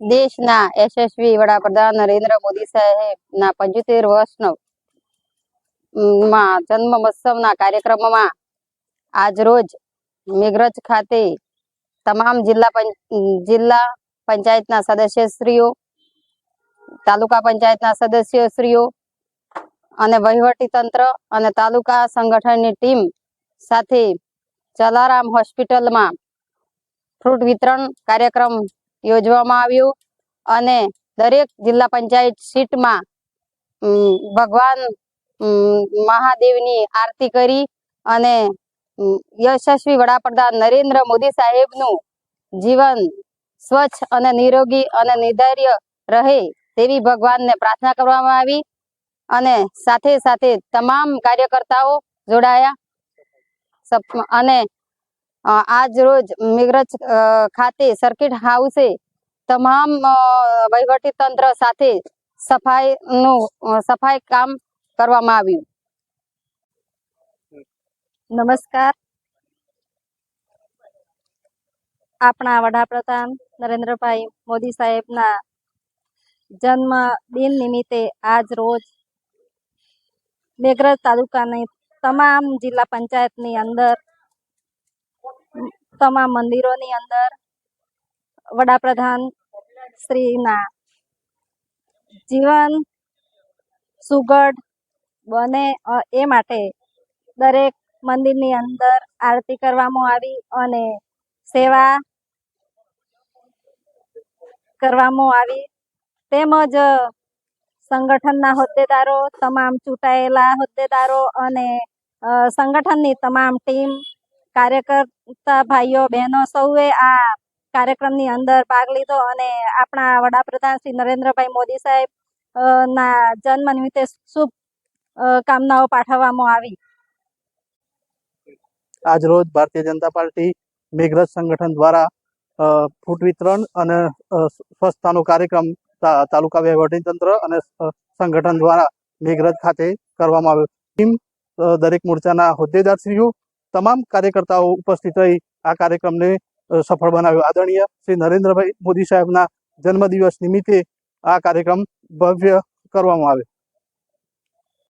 દેશના યશસ્વી વડાપ્રધાન નરેન્દ્ર મોદી સાહેબના પંચોતેર વર્ષનો, માં જન્મ મહોત્સવના કાર્યક્રમમાં આજરોજ મેઘરજ ખાતે તમામ જિલ્લા જિલ્લા પંચાયતના સદસ્યશ્રીઓ, તાલુકા પંચાયતના સદસ્યશ્રીઓ અને વહીવટી તંત્ર અને તાલુકા સંગઠનની ટીમ સાથે જલારામ હોસ્પિટલમાં ફ્રૂટ વિતરણ કાર્યક્રમ યોજવામાં આવ્યું અને દરેક જિલ્લા પંચાયત સીટમાં ભગવાન મહાદેવની આરતી કરી અને યશસ્વી વડાપ્રધાન નરેન્દ્ર મોદી સાહેબનું જીવન સ્વચ્છ અને નિરોગી અને નિર્ધાર્ય રહે તેવી ભગવાનને પ્રાર્થના કરવામાં આવી અને સાથે સાથે તમામ કાર્યકર્તાઓ જોડાયા. અને આજ રોજ મેઘરજ ખાતે સર્કિટ હાઉસે તમામ વહીવટી તંત્ર સાથે સફાઈનું નું સફાઈ કામ કરવામાં આવ્યું. નમસ્કાર. આપણા વડાપ્રધાન નરેન્દ્રભાઈ મોદી સાહેબના જન્મ દિન નિમિત્તે આજ રોજ મેઘરજ તાલુકાની તમામ જિલ્લા પંચાયતની અંદર તમામ મંદિરોની અંદર વડાપ્રધાન શ્રીના જીવન સુગઢ બને એ માટે દરેક મંદિરની અંદર આરતી કરવામાં આવી અને સેવા કરવામાં આવી. તેમજ સંગઠનના હોદ્દેદારો, તમામ ચૂંટાયેલા હોદ્દેદારો અને સંગઠનની તમામ ટીમ કાર્યકર્તા ભાઈઓ, બહેનો સૌએ આ કાર્યક્રમની અંદર ભાગ લીધો અને આપણા વડાપ્રધાન શ્રી નરેન્દ્રભાઈ મોદી સાહેબ ના જન્મ નિમિત્તે શુભ કામનાઓ પાઠવવામાં આવી. આજ રોજ ભારતીય જનતા પાર્ટી મેઘરજ સંગઠન દ્વારા ફૂટ વિતરણ અને સ્વચ્છતાનો કાર્યક્રમ તાલુકા વહીવટી તંત્ર અને સંગઠન દ્વારા મેઘરજ ખાતે કરવામાં આવ્યો. ટીમ દરેક મોરચાના હોદ્દેદારશ્રીઓ તમામ કાર્યકર્તાઓ ઉપસ્થિત રહી આ કાર્યક્રમને સફળ બનાવ્યો. આદરણીય શ્રી નરેન્દ્રભાઈ મોદી સાહેબના જન્મદિવસ નિમિત્તે આ કાર્યક્રમ ભવ્ય કરવામાં આવ્યો